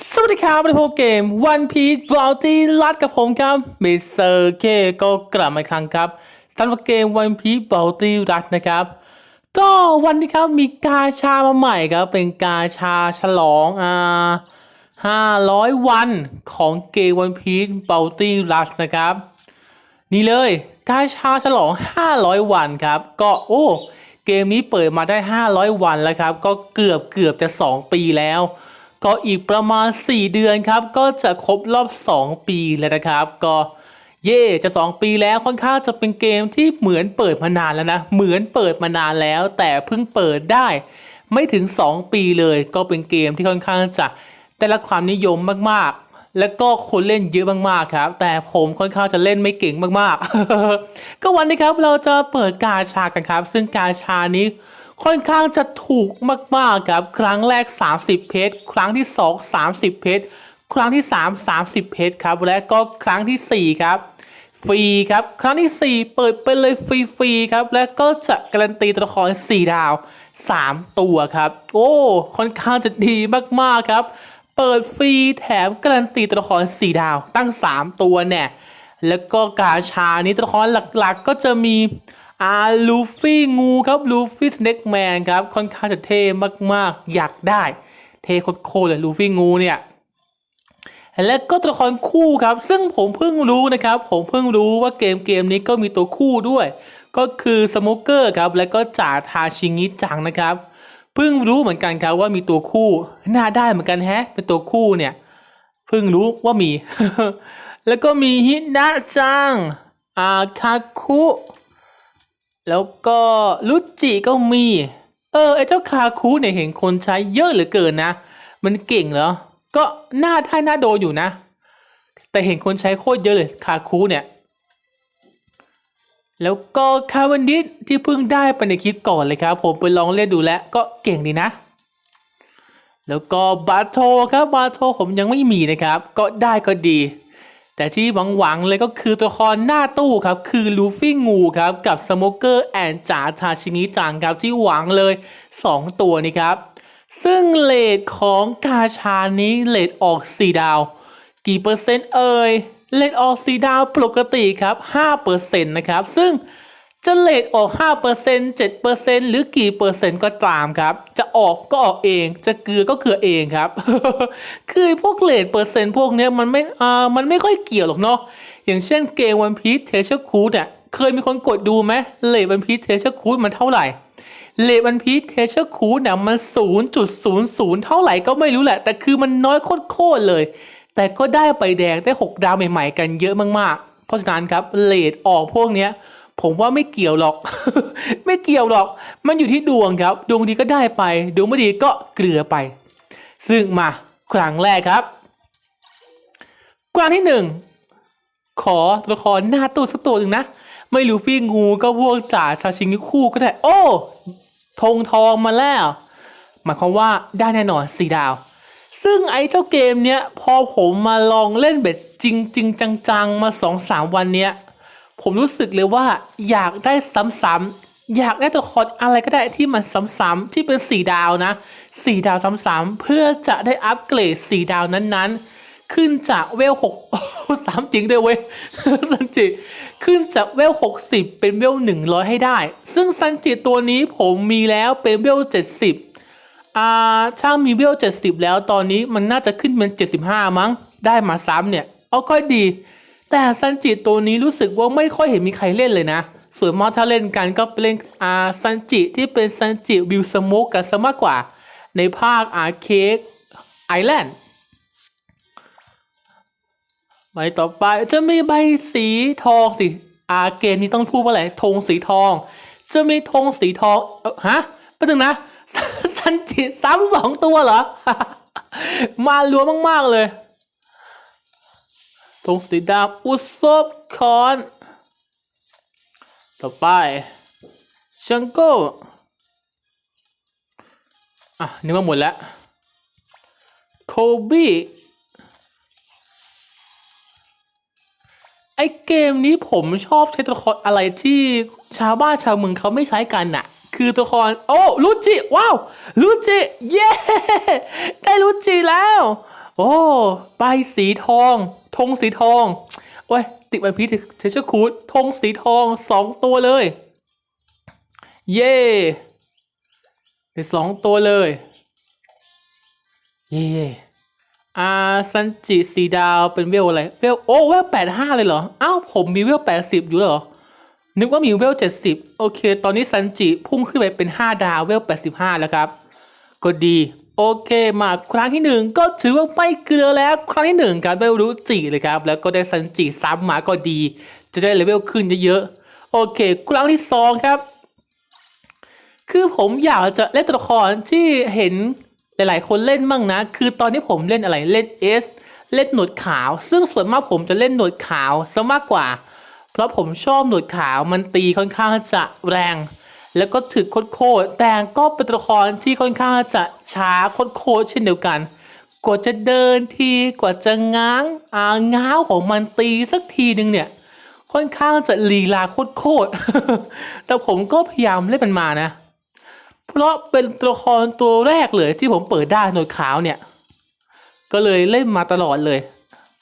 สวัสดีครับในโปรเกม One Piece Bounty ลัดกับผมครับเมเซอร์เคก็กลับมาอีกครั้งครับสำหรับเกม One Piece Bounty ลัดนะครับ ก็วันนี้ครับมีกาชามาใหม่ครับ เป็นกาชาฉลองอ่า500วันของเกม One Piece Bounty ลัดนะครับ นี่เลยกาชาฉลอง 500 วันครับ ก็โอ้ เกมนี้เปิดมาได้ 500 วันแล้วครับ ก็เกือบเกือบจะ 2 ปีแล้ว ก็อีกประมาณ 4 เดือนครับ ก็จะครบรอบ 2 ปีแล้วนะครับ ก็เย่จะ 2 ปีแล้วค่อนข้างจะเป็นเกมที่เหมือนเปิดมานานแล้วนะ เหมือนเปิดมานานแล้ว แต่เพิ่งเปิดได้ ไม่ถึง 2 ปีเลย ก็เป็นเกมที่ค่อนข้างจะได้รับความนิยมมากๆ แล้วก็คนเล่นเยอะมากๆครับ แต่ผมค่อนข้างจะเล่นไม่เก่งมากๆ ก็วันนี้ครับเราจะเปิดกาชากันครับ ซึ่งกาชานี้ค่อนข้างจะถูกมากๆครับครั้งแรก 30 เพชรครั้งที่ 2 30 เพชรครั้งที่ 3 30 เพชรครับ และก็ครั้งทีสี่4 ครับฟรีครับ ครั้งที่ 4 เปิดไปเลยฟรีๆครับ และก็จะการันตีตัวละคร4ดาว 3 ตัวครับ โอ้ค่อนข้างจะดีมากๆครับ เปิดฟรีแถมการันตีตัวละคร 4 ดาวตั้ง 3 ตัวเนี่ย แล้วก็กาชานี้ตัวละครหลักๆ ก็จะมีอาลูฟี่งูครับลูฟี่สเน็กแมนครับ ค่อนข้างจะเท่มากๆ อยากได้ เท่โคตรๆเลยลูฟี่งูเนี่ย และก็ตัวละครคู่ครับ ซึ่งผมเพิ่งรู้นะครับ ผมเพิ่งรู้ว่าเกมเกมนี้ก็มีตัวคู่ด้วย ก็คือสโมเกอร์ครับ และก็จ่าทาชิงิจังนะครับ เพิ่งรู้เหมือนกันครับว่ามีตัวคู่น่าได้เหมือนกันแฮะ เป็นตัวคู่เนี่ยเพิ่งรู้ว่ามี แล้วก็มีฮินะจังอาคาคุแล้วก็รุจิก็มี เออไอเจ้าคาคุเนี่ยเห็นคนใช้เยอะเหลือเกินนะ มันเก่งเหรอ ก็น่าได้น่าโดนอยู่นะ แต่เห็นคนใช้โคตรเยอะเลยคาคุเนี่ย แล้วก็คาวันดิสที่เพิ่งได้ไปในคลิปก่อนเลยครับ ผมไปลองเล่นดูแล้วก็เก่งดีนะ แล้วก็บาโทครับบาโทผมยังไม่มีนะครับ ก็ได้ก็ดี แต่ที่หวังหวังๆเลยก็คือตัวละครหน้าตู้ครับ คือลูฟี่งูครับกับสโมเกอร์แอนจ่าทาชิงิจังครับที่หวังเลย 2 ตัวนี้ครับ ซึ่งเลทของกาชานี้เลทออก 4 ดาว กี่เปอร์เซ็นต์เอ่ย เลทออก4ดาวปกติครับ5%นะครับ ซึ่งจะเลทออก 5% 7%หรือกี่เปอร์เซ็นต์ก็ตามครับ จะออกก็ออกเอง จะเกลือก็เกลือเองครับ คือพวกเลทเปอร์เซ็นต์พวกนี้มันไม่อ่ามันไม่ค่อยเกี่ยวหรอกเนาะ อย่างเช่นเกมวันพี e เทเชอร์คูดเนี่ย เคยมีคนกดดูไหมเลทวันพี e เทเชอร์คูดมันเท่าไหร่เลทวันพี e เทเชอร์คูดเนี่ยมัน 0.00 เท่าไหร่ก็ไม่รู้แหละ แต่คือมันน้อยโคตรเลย แต่ก็ได้ไปแดงได้ 6 ดาวใหม่ๆ กันเยอะมากๆ เพราะฉะนั้นครับเลทออกพวกเนี้ยผมว่าไม่เกี่ยวหรอก ไม่เกี่ยวหรอก มันอยู่ที่ดวงครับ ดวงดีก็ได้ไป ดวงไม่ดีก็เกลือไป ซึ่งมาครั้งแรกครับครั้งที่หนึ่งขอตัวละครหน้าตู้สักตัวหนึ่งนะ ไม่รู้ฟี่งูก็พวกจ่าชาชิงคู่ก็ได้ โอ้ธงทองมาแล้ว หมายความว่าได้แน่นอนสีดาว ซึ่งไอ้เจ้าเกมเนี้ยพอผมมาลองเล่นแบบจริงจริงจังๆ มาสองสามวันเนี้ย ผมรู้สึกเลยว่าอยากได้ซ้ำๆอยากได้ตัวละครอะไรก็ได้ที่มันซ้ำๆที่เป็นสี่ดาวนะสี่ดาวซ้ำๆเพื่อจะได้อัปเกรดสี่ดาวนั้นๆ ขึ้นจากเวลหกสามจริงด้วยเว้ยซันจิขึ้นจากเวลหกสิบเป็นเวลหนึ่งร้อยให้ได้ ซึ่งซันจิตัวนี้ผมมีแล้วเป็นเวลเจ็ดสิบ อ่าช่างมีเวลเจ็ดสิบแล้วตอนนี้มันน่าจะขึ้นเป็นเจ็ดสิบห้ามั้ง ได้มาซ้ำเนี่ยเอาค่อยดี แต่ซันจิตัวนี้รู้สึกว่าไม่ค่อยเห็นมีใครเล่นเลยนะ ส่วนมากถ้าเล่นกันก็เป็นเล่นอ่าซันจิที่เป็นซันจิวิวสโมกกันซะมากกว่า ในภาคอาเคกไอแลนด์ใบต่อไปจะมีใบสีทองสิอาเกมนี้ต้องพูดว่าอะไรธงสีทอง จะมีธงสีทองฮะแป๊บนึงนะ ซันจิซ้ำสองตัวเหรอ มารัวมาก ๆ เลยธงสีดำอุศบคอน ต่อไปชังโก้อะนี่ว่าหมดแล้วโคบี้ไอเกมนี้ผมชอบใช้ตัวละครอะไรที่ชาวบ้านชาวเมืองเขาไม่ใช้กันน่ะ คือตัวละครโอ้ลูจิว้าวลูจิเย้ได้ลูจิแล้ว โอ้ใบสีทองธงสีทองโอ้ยติดวันพีเทเชอร์คูดธงสีทองสองตัวเลย เย่ได้สองตัวเลย เย่อาซันจิสีดาวเป็นเวลอะไรเวลโอ้เวลแปดห้าเลยเหรออ้าวผมมีเวลแปดสิบอยู่เหรอ นึกว่ามีเวลเจ็ดสิบโอเค ตอนนี้ซันจิพุ่งขึ้นไปเป็นห้าดาวเวลแปดสิบห้าแล้วครับ ก็ดี โอเค มาครั้งที่หนึ่งก็ถือว่าไม่เกลือแล้ว ครั้งที่หนึ่งการเวลรู้จิเลยครับ แล้วก็ได้ซันจิซ้ำมาก็ดี จะได้เลเวลขึ้นเยอะๆ โอเค ครั้งที่สองครับ คือผมอยากจะเล่นตัวละครที่เห็นหลายๆ คนเล่นมั่งนะ คือตอนนี้ผมเล่นอะไร เล่นเอส เล่นหนวดขาว ซึ่งส่วนมากผมจะเล่นหนวดขาวซะมากกว่า เพราะผมชอบหนวดขาวมันตีค่อนข้างจะแรง แล้วก็ถึกโคตรๆแต่ก็เป็นตัวละครที่ค่อนข้างจะช้าโคตรๆเช่นเดียวกัน กว่าจะเดินทีกว่าจะง้างอ่าง้าวของมันตีสักทีนึงเนี่ยค่อนข้างจะลีลาโคตรๆแต่ผมก็พยายามเล่นมันมานะ เพราะเป็นตัวละครตัวแรกเลยที่ผมเปิดได้หนวดขาวเนี่ย ก็เลยเล่นมาตลอดเลย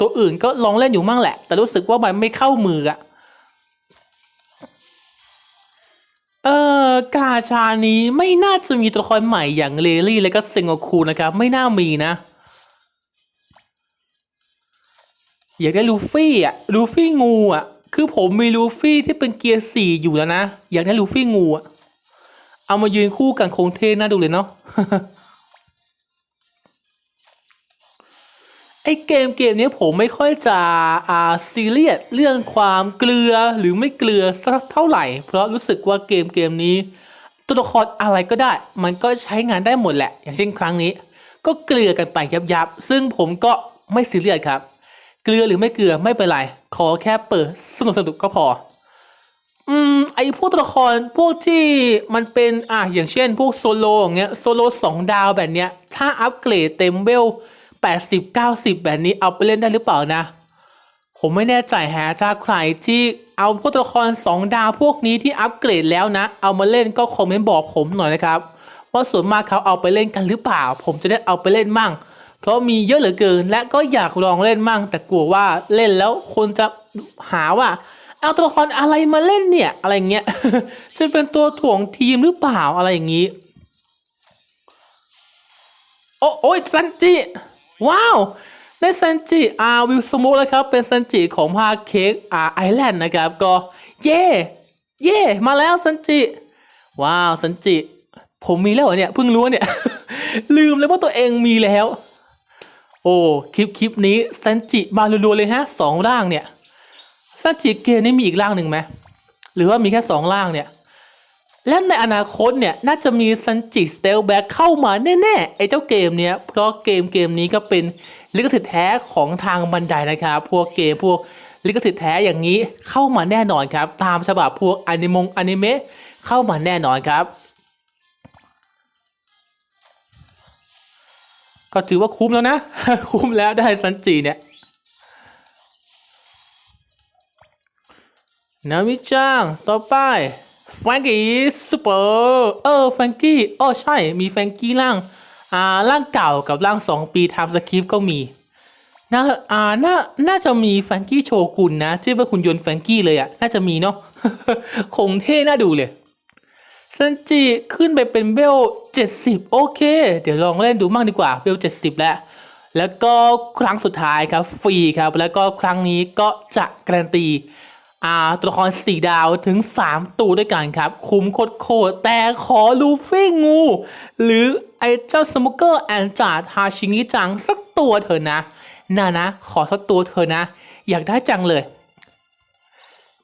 ตัวอื่นก็ลองเล่นอยู่มั่งแหละ แต่รู้สึกว่ามันไม่เข้ามืออะ เออกาชานี้ไม่น่าจะมีตัวละครใหม่อย่างเลลี่และก็เซงโอคูนะครับ ไม่น่ามีนะ อยากได้ลูฟี่อะลูฟี่งูอะ คือผมมีลูฟี่ที่เป็นเกียร์สี่อยู่แล้วนะ อยากได้ลูฟี่งูอะ เอามายืนคู่กันคงเท่น่าดูเลยเนาะ ไอเกมเกมนี้ผมไม่ค่อยจะอ่าซีเรียสเรื่องความเกลือหรือไม่เกลือสักเท่าไหร่ เพราะรู้สึกว่าเกมเกมนี้ ตัวละครอะไรก็ได้ มันก็ใช้งานได้หมดแหละ อย่างเช่นครั้งนี้ ก็เกลือกันไปยับยับๆซึ่งผมก็ไม่ซีเรียสครับ เกลือหรือไม่เกลือไม่เป็นไร ขอแค่เปิดสนุกสนุกก็พอ อืมไอพวกตัวละครพวกที่มันเป็นอะอย่างเช่น พวกโซโลอย่างเงี้ยโซโลสองดาวแบบเนี้ยถ้าอัปเกรดเต็มเวล แปดสิบเก้าสิบแบบนี้เอาไปเล่นได้หรือเปล่านะ ผมไม่แน่ใจแฮะถ้าใครที่เอาพวกตัวละครสองดาวพวกนี้ที่อัปเกรดแล้วนะ เอามาเล่นก็คอมเมนต์บอกผมหน่อยนะครับว่าส่วนมากเขาเอาไปเล่นกันหรือเปล่า ผมจะได้เอาไปเล่นมั่ง เพราะมีเยอะเหลือเกิน และก็อยากลองเล่นมั่ง แต่กลัวว่าเล่นแล้วคนจะหาว่า เอาตัวละครอะไรมาเล่นเนี่ยอะไรเงี้ยจะเป็นตัวถ่วงทีมหรือเปล่าอะไรอย่างนี้ โอ้โอ้ยซันจิ ว้าวได้ซันจิอาวิลสมูแล้วครับ เป็นซันจิของภาคเค้กอาไอแลนด์นะครับ ก็เย่เย่มาแล้วซันจิ ว้าวซันจิ ผมมีแล้วเหรอเนี่ยเพิ่งรู้เนี่ย ลืมเลยว่าตัวเองมีแล้ว โอ้คลิปคลิปนี้ซันจิมารัวๆเลยฮะสองร่างเนี่ยซันจิเกมนี่มีอีกร่างหนึ่งไหมหรือว่ามีแค่สองร่างเนี่ย และในอนาคตเนี่ยน่าจะมีซันจิสเตลแบ็กเข้ามาแน่ๆไอ้เจ้าเกมเนี้ยเพราะเกมเกมนี้ก็เป็นลิขสิทธิ์แท้ของทางบันไดนะครับพวกเกมพวกลิขสิทธิ์แท้อย่างนี้เข้ามาแน่นอนครับ ตามฉบับพวกอนิมงอนิเมะเข้ามาแน่นอนครับ ก็ถือว่าคุ้มแล้วนะ คุ้มแล้วได้ซันจิเนี่ยนามิจังต่อไป แฟรงกี้ซูเปอร์เออแฟรงกี้อ๋อใช่มีแฟรงกี้ร่างอ่าร่างเก่ากับร่างสองปีทำสคริปต์ก็มีน่าอ่าน่าน่าจะมีแฟรงกี้โชกุนนะที่เป็นคุณยนต์แฟรงกี้เลยอะ่ะน่าจะมีเนาะคงเท่น่าดูเลยซันจิขึ้นไปเป็นเบล70โอเค เดี๋ยวลองเล่นดูมั่งดีกว่าเบล70แล้วแล้วก็ครั้งสุดท้ายครับฟรีครับ แล้วก็ครั้งนี้ก็จะการันตี อ่าตัวละครสี่ดาวถึง 3 ตัวด้วยกันครับ คุ้มโคตรโคตรแต่ขอลูฟี่งู หรือไอ้เจ้าสมุกเกอร์แอนจาทาชิงิจังสักตัวเถอะนะน่านะ ขอสักตัวเถอะนะ อยากได้จังเลย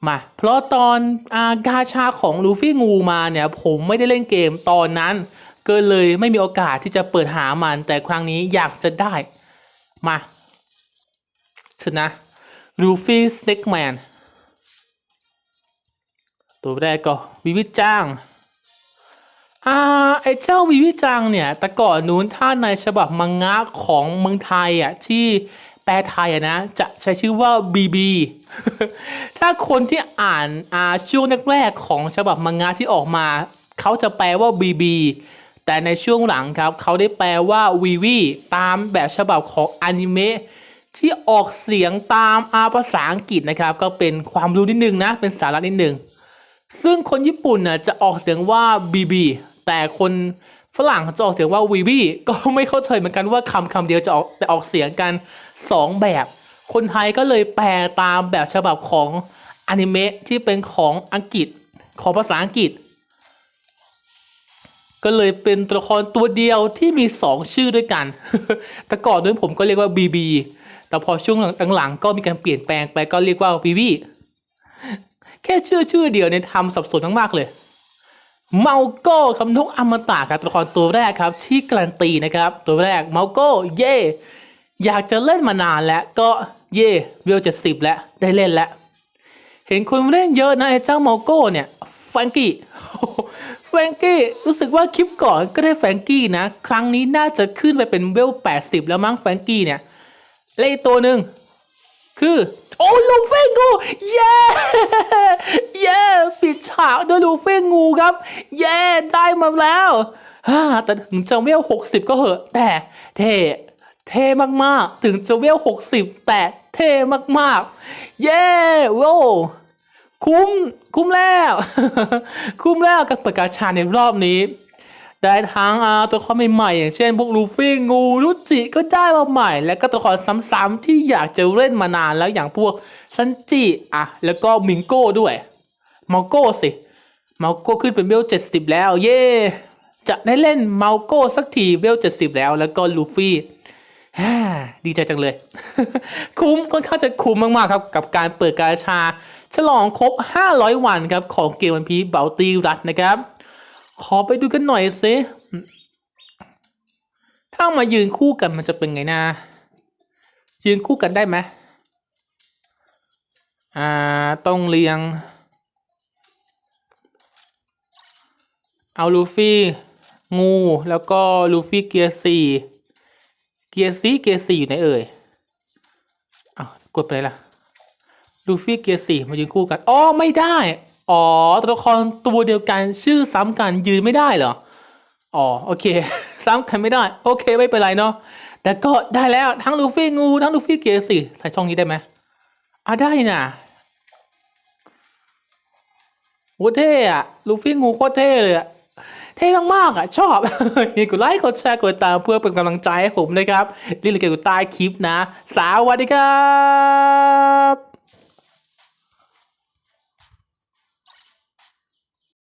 มา เพราะตอนอากาชาของลูฟี่งูมาเนี่ย ผมไม่ได้เล่นเกมตอนนั้น ก็เลยไม่มีโอกาสที่จะเปิดหามัน แต่ครั้งนี้อยากจะได้ มาเถอะนะลูฟี่สเน็กแมน ตัวแรกก็วิวิจังอ่าไอ้เจ้าวิวิจังเนี่ยแต่ก่อนนู้นถ้าในฉบับมังงะของเมืองไทยอะที่แปลไทยอะนะจะใช้ชื่อว่าบีบีถ้าคนที่อ่านอ่าช่วงแรกๆของฉบับมังงะที่ออกมา เขาจะแปลว่าบีบีแต่ในช่วงหลังครับ เขาได้แปลว่าวีวีตามแบบฉบับของอนิเมะที่ออกเสียงตามอาภาษาอังกฤษนะครับ ก็เป็นความรู้นิดนึงนะ เป็นสาระนิดนึง ซึ่งคนญี่ปุ่นน่ะจะออกเสียงว่าบีบีแต่คนฝรั่งจะออกเสียงว่าวีวีก็ไม่เข้าใจเหมือนกันว่าคำคำเดียวจะออกแต่ออกเสียงกันสองแบบ คนไทยก็เลยแปลตามแบบฉบับของอนิเมะที่เป็นของอังกฤษของภาษาอังกฤษ ก็เลยเป็นตัวละครตัวเดียวที่มีสองชื่อด้วยกัน แต่ก่อนนั้นผมก็เรียกว่าบีบีแต่พอช่วงหลังๆก็มีการเปลี่ยนแปลงไปก็เรียกว่าบีบี ค่ชื่อชื่อเดียวเนี่ยทำสับสนมากๆเลยเมาโก้คำนกอมตะครับตัวละครตัวแรกครับ ที่การันตีนะครับ ตัวแรกเมาโก้เย่อยากจะเล่นมานานแล้วก็เย่เวลจะสิบแล้วได้เล่นแล้ว เห็นคนเล่นเยอะนะไอ้เจ้าเมาโก้เนี่ยแฟงกี้แฟงกี้รู้สึกว่าคลิปก่อนก็ได้แฟงกี้นะ ครั้งนี้น่าจะขึ้นไปเป็นเวล80แล้วมั้งแฟงกี้เนี่ยและอีกตัวหนึ่งคือ โอ้ลูเฟ่งูเย้เย้ปิดฉากด้วยลูเฟ่งูครับ เย้ได้มาแล้วฮ่าแต่ถึงจะเวลหกสิบก็เหอะแต่เท่เท่มากๆ ถึงจะเวลหกสิบแต่เท่มากๆ เย้โว้คุ้ม คุ้มแล้ว คุ้มแล้วกับประกาศชาในรอบนี้ ได้ทั้งตัวละครใหม่ๆอย่างเช่นพวกลูฟี่งูรุจิก็ได้มาใหม่ แล้วก็ตัวละครซ้ำๆที่อยากจะเล่นมานานแล้วอย่างพวกซันจิอะแล้วก็มิงโก้ด้วยมาโก้สิมาโก้ขึ้นเป็นเวลเจ็ดสิบแล้ว เย่จะได้เล่นมาโก้สักทีเวลเจ็ดสิบแล้ว แล้วก็ลูฟี่ฮ่าดีใจจังเลย คุ้มค่อนข้างจะคุ้มมาก ๆ ครับ กับการเปิดกาชา ฉลองครบ 500 วันครับ ของเกมวันพีเบลตีรัดนะครับ ขอไปดูกันหน่อยสิถ้ามายืนคู่กันมันจะเป็นไงนะ ยืนคู่กันได้ไหมอ่าต้องเรียง เอาลูฟี่ งูแล้วก็ลูฟี่เกียร์สี่เกียร์ซีเกียร์สี่อยู่ไหนเอ่ยอ้าวกดไปลยล่ะลูฟี่เกียร์สี่มายืนคู่กันอ๋อไม่ได้ อ๋อตัวละครตัวเดียวกันชื่อซ้ำกันยืนไม่ได้เหรอ อ๋อโอเค ซ้ำกันไม่ได้ โอเคไม่เป็นไรเนาะแต่ก็ได้แล้วทั้งลูฟี่งูทั้งลูฟี่เกียร์สี่ใส่ช่องนี้ได้ไหมอะได้น่ะโคตรเท่อะลูฟี่งูโคตรเท่เลยอะเท่มากๆอะชอบนี่กดไลค์กดแชร์กดติดตามเพื่อเป็นกำลังใจให้ผมนะครับรีบเลยเกี่ยวกับใต้คลิปนะ สวัสดีครับ